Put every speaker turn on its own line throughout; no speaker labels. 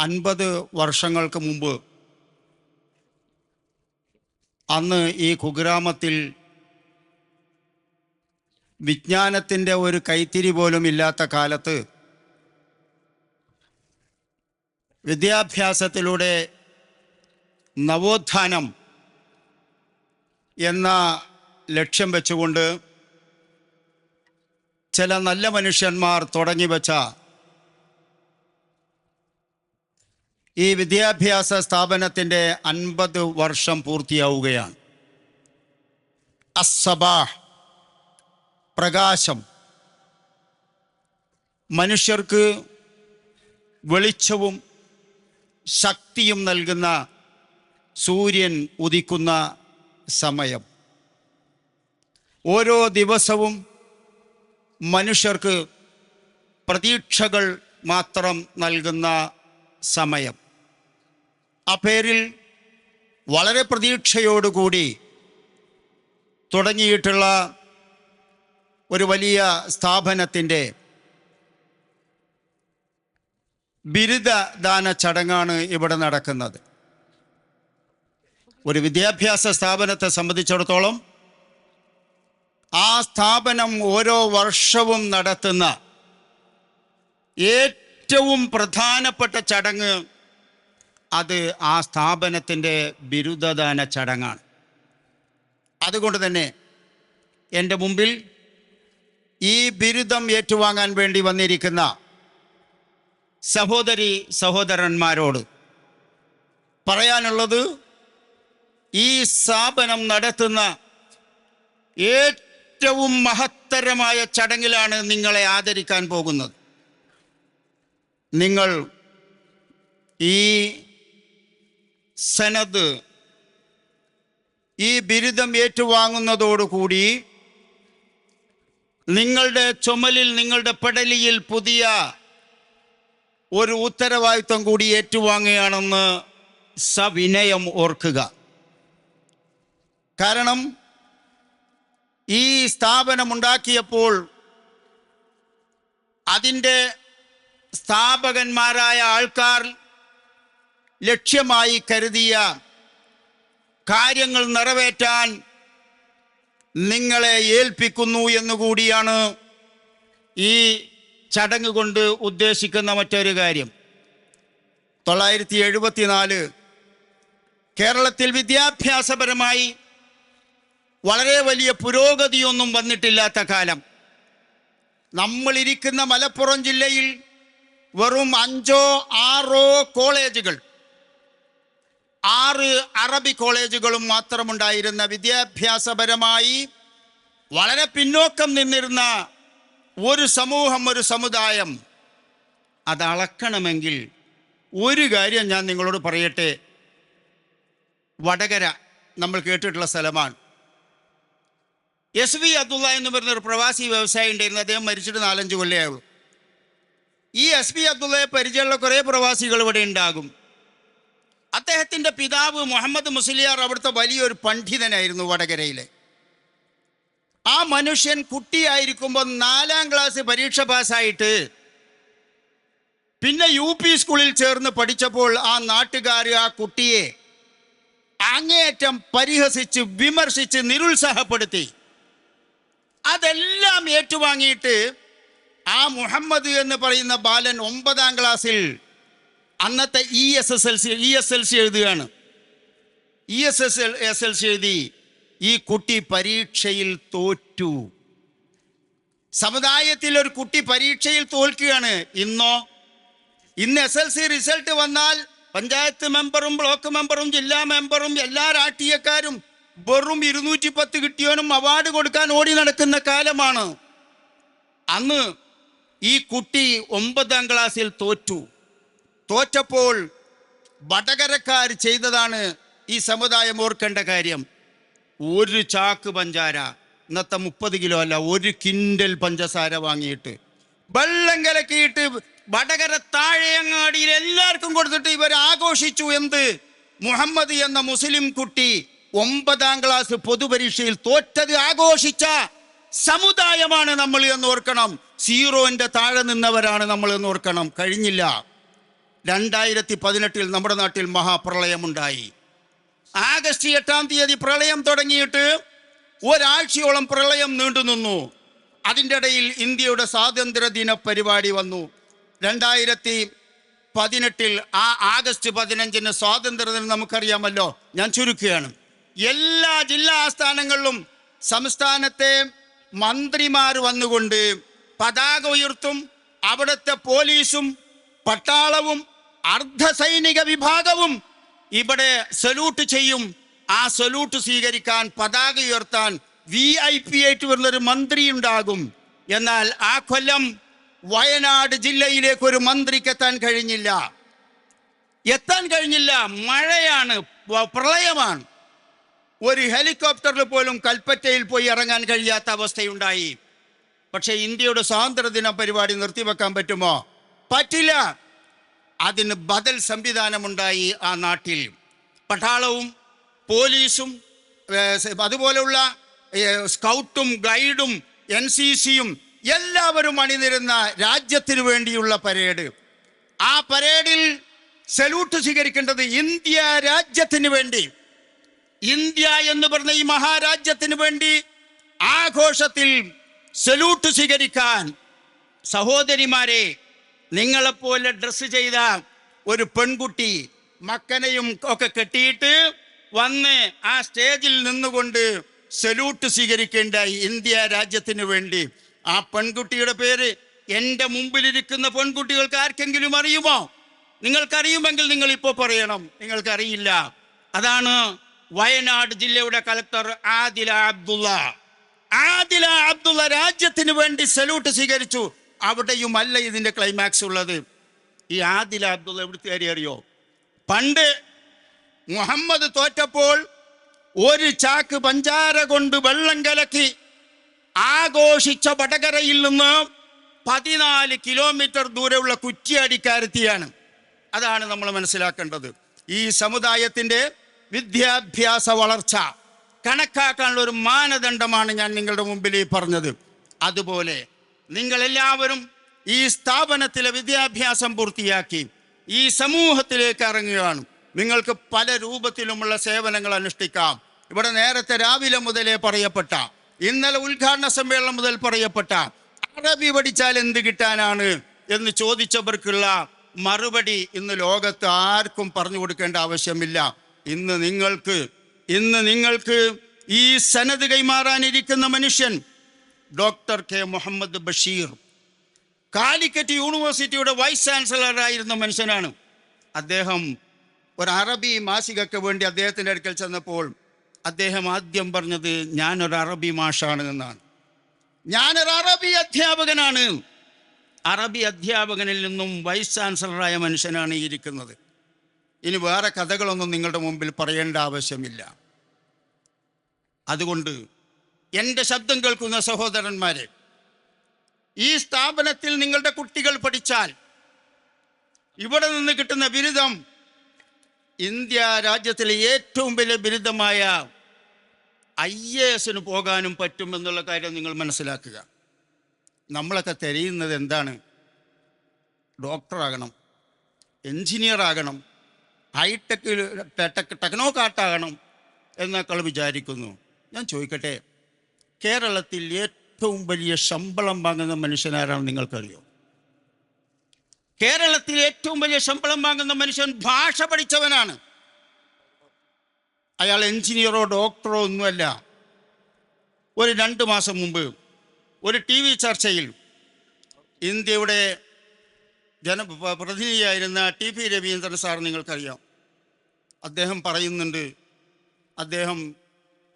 അൻപത് വർഷങ്ങൾക്ക് മുമ്പ് അന്ന് ഈ കുഗ്രാമത്തിൽ വിജ്ഞാനത്തിന്റെ ഒരു കൈത്തിരി പോലും ഇല്ലാത്ത കാലത്ത് വിദ്യാഭ്യാസത്തിലൂടെ നവോത്ഥാനം എന്ന ലക്ഷ്യം വെച്ചുകൊണ്ട് ചില നല്ല മനുഷ്യന്മാർ തുടങ്ങി വെച്ച ഈ വിദ്യാഭ്യാസ സ്ഥാപനത്തിന്റെ അൻപത് വർഷം പൂർത്തിയാവുകയാണ്. അസബാഹ് പ്രകാശം. മനുഷ്യർക്ക് വെളിച്ചവും ശക്തിയും നൽകുന്ന സൂര്യൻ ഉദിക്കുന്ന സമയം. ഓരോ ദിവസവും മനുഷ്യർക്ക് പ്രതീക്ഷകൾ മാത്രം നൽകുന്ന സമയം. ആ പേരിൽ വളരെ പ്രതീക്ഷയോടുകൂടി തുടങ്ങിയിട്ടുള്ള ഒരു വലിയ സ്ഥാപനത്തിന്റെ ബിരുദദാന ചടങ്ങാണ് ഇവിടെ നടക്കുന്നത്. ഒരു വിദ്യാഭ്യാസ സ്ഥാപനത്തെ സംബന്ധിച്ചിടത്തോളം ആ സ്ഥാപനം ഓരോ വർഷവും നടത്തുന്ന ഏറ്റവും പ്രധാനപ്പെട്ട ചടങ്ങ് അത് ആ സ്ഥാപനത്തിന്റെ ബിരുദദാന ചടങ്ങാണ്. അതുകൊണ്ട് തന്നെ എന്റെ മുമ്പിൽ ഈ ബിരുദം ഏറ്റുവാങ്ങാൻ വേണ്ടി വന്നിരിക്കുന്ന സഹോദരി സഹോദരന്മാരോട് പറയാനുള്ളത് ഈ സ്ഥാപനം നടത്തുന്ന ഏറ്റവും മഹത്തരമായ ചടങ്ങിലാണ് നിങ്ങളെ ആദരിക്കാൻ പോകുന്നത്. നിങ്ങൾ ഈ സനത് ഈ ബിരുദം ഏറ്റുവാങ്ങുന്നതോടുകൂടി നിങ്ങളുടെ ചുമലിൽ നിങ്ങളുടെ പെടലിയിൽ പുതിയ ഒരു ഉത്തരവാദിത്വം കൂടി ഏറ്റുവാങ്ങുകയാണെന്ന് സവിനയം ഓർക്കുക. കാരണം ഈ സ്ഥാപനമുണ്ടാക്കിയപ്പോൾ അതിന്റെ സ്ഥാപകന്മാരായ ആൾക്കാർ ലക്ഷ്യമായി കരുതിയ കാര്യങ്ങൾ നിറവേറ്റാൻ നിങ്ങളെ ഏൽപ്പിക്കുന്നു എന്നുകൂടിയാണ് ഈ ചടങ്ങ് കൊണ്ട് ഉദ്ദേശിക്കുന്ന മറ്റൊരു കാര്യം. തൊള്ളായിരത്തി എഴുപത്തിനാല് കേരളത്തിൽ വിദ്യാഭ്യാസപരമായി വളരെ വലിയ പുരോഗതിയൊന്നും വന്നിട്ടില്ലാത്ത കാലം. നമ്മളിരിക്കുന്ന മലപ്പുറം ജില്ലയിൽ വെറും അഞ്ചോ ആറോ കോളേജുകൾ ആറ് അറബി കോളേജുകളും മാത്രമുണ്ടായിരുന്ന വിദ്യാഭ്യാസപരമായി വളരെ പിന്നോക്കം നിന്നിരുന്ന ഒരു സമൂഹം ഒരു സമുദായം. അത് അളക്കണമെങ്കിൽ ഒരു കാര്യം ഞാൻ നിങ്ങളോട് പറയട്ടെ. വടകര നമ്മൾ കേട്ടിട്ടുള്ള സ്ഥലമാണ്. എസ് വി അബ്ദുള്ള എന്ന് പറയുന്ന ഒരു പ്രവാസി വ്യവസായി ഉണ്ടായിരുന്നു. അദ്ദേഹം മരിച്ചിട്ട് നാലഞ്ച് കൊല്ലമായുള്ളൂ ഈ എസ് വി അബ്ദുള്ളയെ പരിചയമുള്ള കുറേ പ്രവാസികൾ ഇവിടെ ഉണ്ടാകും. അദ്ദേഹത്തിന്റെ പിതാവ് മുഹമ്മദ് മുസ്ലിയാർ അവിടുത്തെ വലിയൊരു പണ്ഡിതനായിരുന്നു വടകരയിലെ. ആ മനുഷ്യൻ കുട്ടിയായിരിക്കുമ്പോൾ നാലാം ക്ലാസ് പരീക്ഷ പാസ്സായിട്ട് പിന്നെ യു പി സ്കൂളിൽ ചേർന്ന് പഠിച്ചപ്പോൾ ആ നാട്ടുകാർ ആ കുട്ടിയെ അങ്ങേയറ്റം പരിഹസിച്ച് വിമർശിച്ച് നിരുത്സാഹപ്പെടുത്തി. അതെല്ലാം ഏറ്റുവാങ്ങിയിട്ട് ആ മുഹമ്മദ് എന്ന് പറയുന്ന ബാലൻ ഒമ്പതാം ക്ലാസ്സിൽ അന്നത്തെ E S S L C E S L C എഴുതുകയാണ്. E S S L S L C എഴുതി ഈ കുട്ടി പരീക്ഷയിൽ തോറ്റു. സമുദായത്തിൽ ഒരു കുട്ടി പരീക്ഷയിൽ തോൽക്കുകയാണ്. ഇന്നോ? ഇന്ന് എസ് എൽ സി റിസൾട്ട് വന്നാൽ പഞ്ചായത്ത് മെമ്പറും ബ്ലോക്ക് മെമ്പറും ജില്ലാ മെമ്പറും എല്ലാ രാഷ്ട്രീയക്കാരും വെറും ഇരുന്നൂറ്റി പത്ത് കിട്ടിയവനും അവാർഡ് കൊടുക്കാൻ ഓടി നടക്കുന്ന കാലമാണ്. അന്ന് ഈ കുട്ടി ഒമ്പതാം ക്ലാസ്സിൽ തോറ്റു. തോറ്റപ്പോൾ വടകരക്കാർ ചെയ്തതാണ് ഈ സമുദായം ഓർക്കേണ്ട കാര്യം. ഒരു ചാക്ക് പഞ്ചാര ഇന്നത്തെ മുപ്പത് കിലോ അല്ല ഒരു കിൻഡൽ പഞ്ചസാര വാങ്ങിയിട്ട്. വെള്ളം കലക്കിയിട്ട് വടകര താഴെയങ്ങാടിയിൽ എല്ലാവർക്കും കൊടുത്തിട്ട് ഇവർ ആഘോഷിച്ചു എന്ത്? മുഹമ്മദ് എന്ന മുസ്ലിം കുട്ടി ഒമ്പതാം ക്ലാസ് പൊതുപരീക്ഷയിൽ തോറ്റത് ആഘോഷിച്ച സമുദായമാണ് നമ്മൾ എന്ന് ഓർക്കണം. സീറോന്റെ താഴെ നിന്നവരാണ് നമ്മൾ എന്ന് ഓർക്കണം. കഴിഞ്ഞില്ല. രണ്ടായിരത്തി പതിനെട്ടിൽ നമ്മുടെ നാട്ടിൽ മഹാപ്രളയമുണ്ടായി. ആഗസ്റ്റ് എട്ടാം തീയതി പ്രളയം തുടങ്ങിയിട്ട് ഒരാഴ്ചയോളം പ്രളയം നീണ്ടു നിന്നു. അതിന്റെ ഇടയിൽ ഇന്ത്യയുടെ സ്വാതന്ത്ര്യദിന പരിപാടി വന്നു. രണ്ടായിരത്തി പതിനെട്ടിൽ ആ ആഗസ്റ്റ് പതിനഞ്ചിന് സ്വാതന്ത്ര്യദിനം നമുക്കറിയാമല്ലോ. ഞാൻ ചുരുക്കുകയാണ്. എല്ലാ ജില്ലാ ആസ്ഥാനങ്ങളിലും സംസ്ഥാനത്തെ മന്ത്രിമാർ വന്നുകൊണ്ട് പതാക ഉയർത്തും അവിടുത്തെ പോലീസും പട്ടാളവും അർദ്ധസൈനിക വിഭാഗവും ഇവിടെ സല്യൂട്ട് ചെയ്യും. ആ സല്യൂട്ട് സ്വീകരിക്കാൻ പതാക ഉയർത്താൻ വി ഐ പി ആയിട്ട് വരുന്നൊരു മന്ത്രി ഉണ്ടാകും. എന്നാൽ ആ കൊല്ലം വയനാട് ജില്ലയിലേക്ക് ഒരു മന്ത്രിക്ക് എത്താൻ കഴിഞ്ഞില്ല. എത്താൻ കഴിഞ്ഞില്ല. മഴയാണ്. പ്രളയമാണ്. ഒരു ഹെലികോപ്റ്ററിൽ പോലും കൽപ്പറ്റയിൽ പോയി ഇറങ്ങാൻ കഴിയാത്ത അവസ്ഥയുണ്ടായി. പക്ഷേ ഇന്ത്യയുടെ സ്വാതന്ത്ര്യദിന പരിപാടി നിർത്തിവെക്കാൻ പറ്റുമോ? പറ്റില്ല. അതിന് ബദൽ സംവിധാനമുണ്ടായി ആ നാട്ടിൽ. പട്ടാളവും പോലീസും അതുപോലെയുള്ള സ്കൗട്ടും ഗൈഡും എൻ സി സിയും എല്ലാവരും അണിനിരുന്ന രാജ്യത്തിനു വേണ്ടിയുള്ള പരേഡ്. ആ പരേഡിൽ സല്യൂട്ട് സ്വീകരിക്കേണ്ടത് ഇന്ത്യ രാജ്യത്തിന് വേണ്ടി. ഇന്ത്യ എന്ന് പറഞ്ഞ ഈ മഹാരാജ്യത്തിന് വേണ്ടി ആഘോഷത്തിൽ സല്യൂട്ട് സ്വീകരിക്കാൻ സഹോദരിമാരെ നിങ്ങളെപ്പോലെ ഡ്രസ്സ് ചെയ്ത ഒരു പെൺകുട്ടി മക്കനെയും ഒക്കെ കെട്ടിയിട്ട് വന്ന് ആ സ്റ്റേജിൽ നിന്നുകൊണ്ട് സല്യൂട്ട് സ്വീകരിക്കേണ്ടായി ഇന്ത്യ രാജ്യത്തിന് വേണ്ടി. ആ പെൺകുട്ടിയുടെ പേര് എന്റെ മുമ്പിലിരിക്കുന്ന പെൺകുട്ടികൾക്ക് ആർക്കെങ്കിലും അറിയുമോ? നിങ്ങൾക്കറിയുമെങ്കിൽ നിങ്ങൾ ഇപ്പോൾ പറയണം. നിങ്ങൾക്കറിയില്ല. അതാണ് വയനാട് ജില്ലയുടെ കളക്ടർ ആദില അബ്ദുള്ള. ആദില അബ്ദുള്ള രാജ്യത്തിന് വേണ്ടി സല്യൂട്ട് സ്വീകരിച്ചു. അവിടെയും അല്ല ഇതിന്റെ ക്ലൈമാക്സ് ഉള്ളത്. ഈ ആദില അബ്ദുള്ള എവിടുത്തെ കാര്യം അറിയോ? പണ്ട് മുഹമ്മദ് തോറ്റപ്പോൾ ഒരു ചാക്ക് പഞ്ചാര കൊണ്ട് വെള്ളം കലക്കി ആഘോഷിച്ച വടകരയിൽ നിന്ന് പതിനാല് കിലോമീറ്റർ ദൂരെയുള്ള കുറ്റിയാടിക്കാരത്തിയാണ്. അതാണ് നമ്മൾ മനസ്സിലാക്കേണ്ടത്. ഈ സമുദായത്തിന്റെ വിദ്യാഭ്യാസ വളർച്ച കണക്കാക്കാനുള്ള ഒരു മാനദണ്ഡമാണ് ഞാൻ നിങ്ങളുടെ മുമ്പിൽ ഈ പറഞ്ഞത്. അതുപോലെ നിങ്ങളെല്ലാവരും ഈ സ്ഥാപനത്തിലെ വിദ്യാഭ്യാസം പൂർത്തിയാക്കി ഈ സമൂഹത്തിലേക്ക് ഇറങ്ങുകയാണ്. നിങ്ങൾക്ക് പല രൂപത്തിലുമുള്ള സേവനങ്ങൾ അനുഷ്ഠിക്കാം. ഇവിടെ നേരത്തെ രാവിലെ മുതലേ പറയപ്പെട്ട ഇന്നലെ ഉദ്ഘാടന സമ്മേളനം മുതൽ പറയപ്പെട്ട അറബി പഠിച്ചാൽ എന്ത് കിട്ടാനാണ് എന്ന് ചോദിച്ചവർക്കുള്ള മറുപടി ഇന്ന് ലോകത്ത് ആർക്കും പറഞ്ഞു കൊടുക്കേണ്ട ആവശ്യമില്ല. ഇന്ന് നിങ്ങൾക്ക് ഇന്ന് നിങ്ങൾക്ക് ഈ സനത് കൈമാറാനിരിക്കുന്ന മനുഷ്യൻ doctor K Muhammad Basheer. Calicut യൂണിവേഴ്സിറ്റിയുടെ വൈസ് ചാൻസലറായിരുന്ന മനുഷ്യനാണ്. അദ്ദേഹം ഒരു അറബി മാസികയ്ക്ക് വേണ്ടി അദ്ദേഹത്തിന്റെ അടുക്കൽ ചെന്നപ്പോൾ അദ്ദേഹം ആദ്യം പറഞ്ഞത് ഞാനൊരു അറബി മാഷാണ് എന്നാണ്. ഞാനൊരു അറബി അധ്യാപകനാണ്. അറബി അധ്യാപകനിൽ നിന്നും വൈസ് ചാൻസലറായ മനുഷ്യനാണ് ഈ ഇരിക്കുന്നത്. ഇനി വേറെ കഥകളൊന്നും നിങ്ങളുടെ മുമ്പിൽ പറയേണ്ട ആവശ്യമില്ല. അതുകൊണ്ട് എന്റെ ശബ്ദം കേൾക്കുന്ന സഹോദരന്മാരെ ഈ സ്ഥാപനത്തിൽ നിങ്ങളുടെ കുട്ടികൾ പഠിച്ചാൽ ഇവിടെ നിന്ന് കിട്ടുന്ന ബിരുദം ഇന്ത്യ രാജ്യത്തിലെ ഏറ്റവും വലിയ ബിരുദമായ ഐ എ എസിന് പോകാനും പറ്റുമെന്നുള്ള കാര്യം നിങ്ങൾ മനസ്സിലാക്കുക. നമ്മളൊക്കെ തിരയുന്നത് എന്താണ്? ഡോക്ടറാകണം എൻജിനീയർ ആകണം ഹൈടെക് ടെക് ടെക്നോകാർട്ടാകണം എന്നൊക്കെ വിചാരിക്കുന്നു. ഞാൻ ചോദിക്കട്ടെ? കേരളത്തിൽ ഏറ്റവും വലിയ ശമ്പളം വാങ്ങുന്ന മനുഷ്യനാരാണ് നിങ്ങൾക്കറിയോ? കേരളത്തിൽ ഏറ്റവും വലിയ ശമ്പളം വാങ്ങുന്ന മനുഷ്യൻ ഭാഷ പഠിച്ചവനാണ്. അയാൾ എഞ്ചിനീയറോ ഡോക്ടറോ ഒന്നുമല്ല. ഒരു രണ്ട് മാസം മുമ്പ് ഒരു ടി വി ചർച്ചയിൽ ഇന്ത്യയുടെ ജന പ്രതിനിധിയായിരുന്ന ടി പി രവീന്ദ്രൻ സാർ നിങ്ങൾക്കറിയാം. അദ്ദേഹം പറയുന്നുണ്ട് അദ്ദേഹം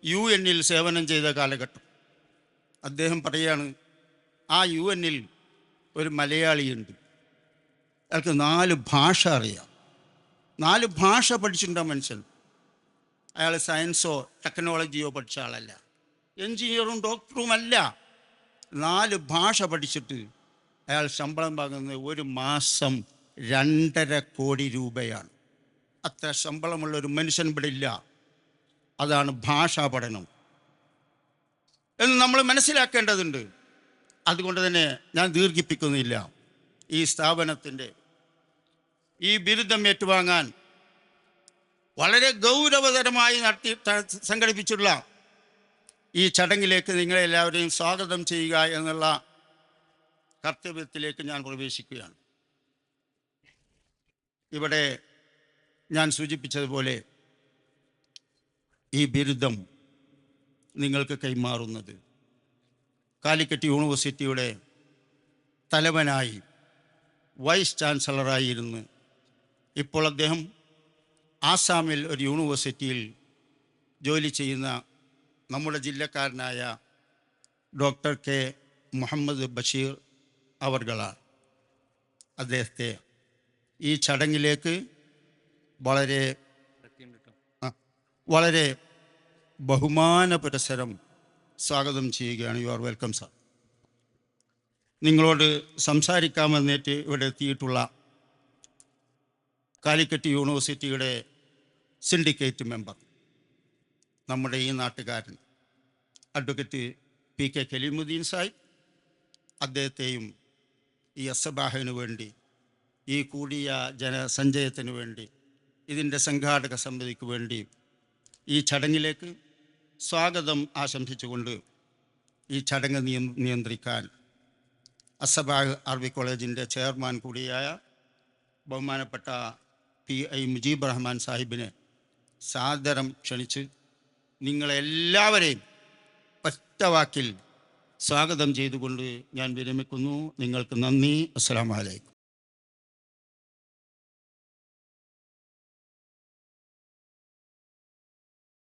യു എന്നിൽ സേവനം ചെയ്ത കാലഘട്ടം. അദ്ദേഹം പറയാണ് ആ യു എന്നിൽ ഒരു മലയാളിയുണ്ട്. അയാൾക്ക് നാല് ഭാഷ അറിയാം. നാല് ഭാഷ പഠിച്ചിട്ടുണ്ട് മനുഷ്യൻ? അയാൾ സയൻസോ ടെക്നോളജിയോ പഠിച്ച ആളല്ല. എൻജിനീയറും ഡോക്ടറും അല്ല. നാല് ഭാഷ പഠിച്ചിട്ട് അയാൾ ശമ്പളം വാങ്ങുന്നത് ഒരു മാസം രണ്ടര കോടി രൂപയാണ്. അത്ര ശമ്പളമുള്ള ഒരു മനുഷ്യൻ ഇവിടെ ഇല്ല. അതാണ് ഭാഷാ പഠനം. എന്ന് നമ്മൾ മനസ്സിലാക്കേണ്ടതുണ്ട്. അതുകൊണ്ട് തന്നെ ഞാൻ ദീർഘിപ്പിക്കുന്നില്ല ഈ സ്ഥാപനത്തിന്റെ ഈ ബിരുദം ഏറ്റുവാങ്ങാൻ വളരെ ഗൗരവതരമായി നടത്തി സംഘടിപ്പിച്ചുള്ള ഈ ചടങ്ങിലേക്ക് നിങ്ങളെ എല്ലാവരെയും സ്വാഗതം ചെയ്യുക എന്നുള്ള കർത്തവ്യത്തിലേക്ക് ഞാൻ പ്രവേശിക്കുകയാണ്. ഇവിടെ ഞാൻ സൂചിപ്പിച്ചതുപോലെ ഈ ബിരുദം നിങ്ങൾക്ക് കൈമാറുന്നത്. കാലിക്കറ്റ് യൂണിവേഴ്സിറ്റിയുടെ തലവനായി വൈസ് ചാൻസലറായിരുന്നു. ഇപ്പോൾ അദ്ദേഹം ആസാമിൽ ഒരു യൂണിവേഴ്സിറ്റിയിൽ ജോലി ചെയ്യുന്ന നമ്മുടെ ജില്ലക്കാരനായ ഡോക്ടർ കെ. മുഹമ്മദ് ബഷീർ അവർകളാണ്. അദ്ദേഹത്തെ ഈ ചടങ്ങിലേക്ക് വളരെ വളരെ ബഹുമാന പുരസരം സ്വാഗതം ചെയ്യുകയാണ്. യു ആർ വെൽക്കം സാർ നിങ്ങളോട് സംസാരിക്കാമെന്നേറ്റ് ഇവിടെ എത്തിയിട്ടുള്ള കാലിക്കറ്റ് യൂണിവേഴ്സിറ്റിയുടെ സിൻഡിക്കേറ്റ് മെമ്പർ നമ്മുടെ ഈ നാട്ടുകാരൻ advocate P K Kaleemuddeen sahib അദ്ദേഹത്തെയും ഈ അസബാഹിനു വേണ്ടി ഈ കൂടിയ ജനസഞ്ചയത്തിന് വേണ്ടി ഇതിന്റെ സംഘാടക സമിതിക്ക് വേണ്ടി ഈ ചടങ്ങിലേക്ക് സ്വാഗതം ആശംസിച്ചുകൊണ്ട് ഈ ചടങ്ങ് നിയ- നിയന്ത്രിക്കാൻ അസബാഗ് അറബി കോളേജിന്റെ ചെയർമാൻ കൂടിയായ ബഹുമാനപ്പെട്ട പി ഐ മുജീബ് റഹ്മാൻ സാഹിബിനെ സാദരം ക്ഷണിച്ച് നിങ്ങളെല്ലാവരെയും ഒറ്റ വാക്കിൽ സ്വാഗതം ചെയ്തുകൊണ്ട് ഞാൻ വിരമിക്കുന്നു. നിങ്ങൾക്ക് നന്ദി. അസ്സാം അലൈക്കും.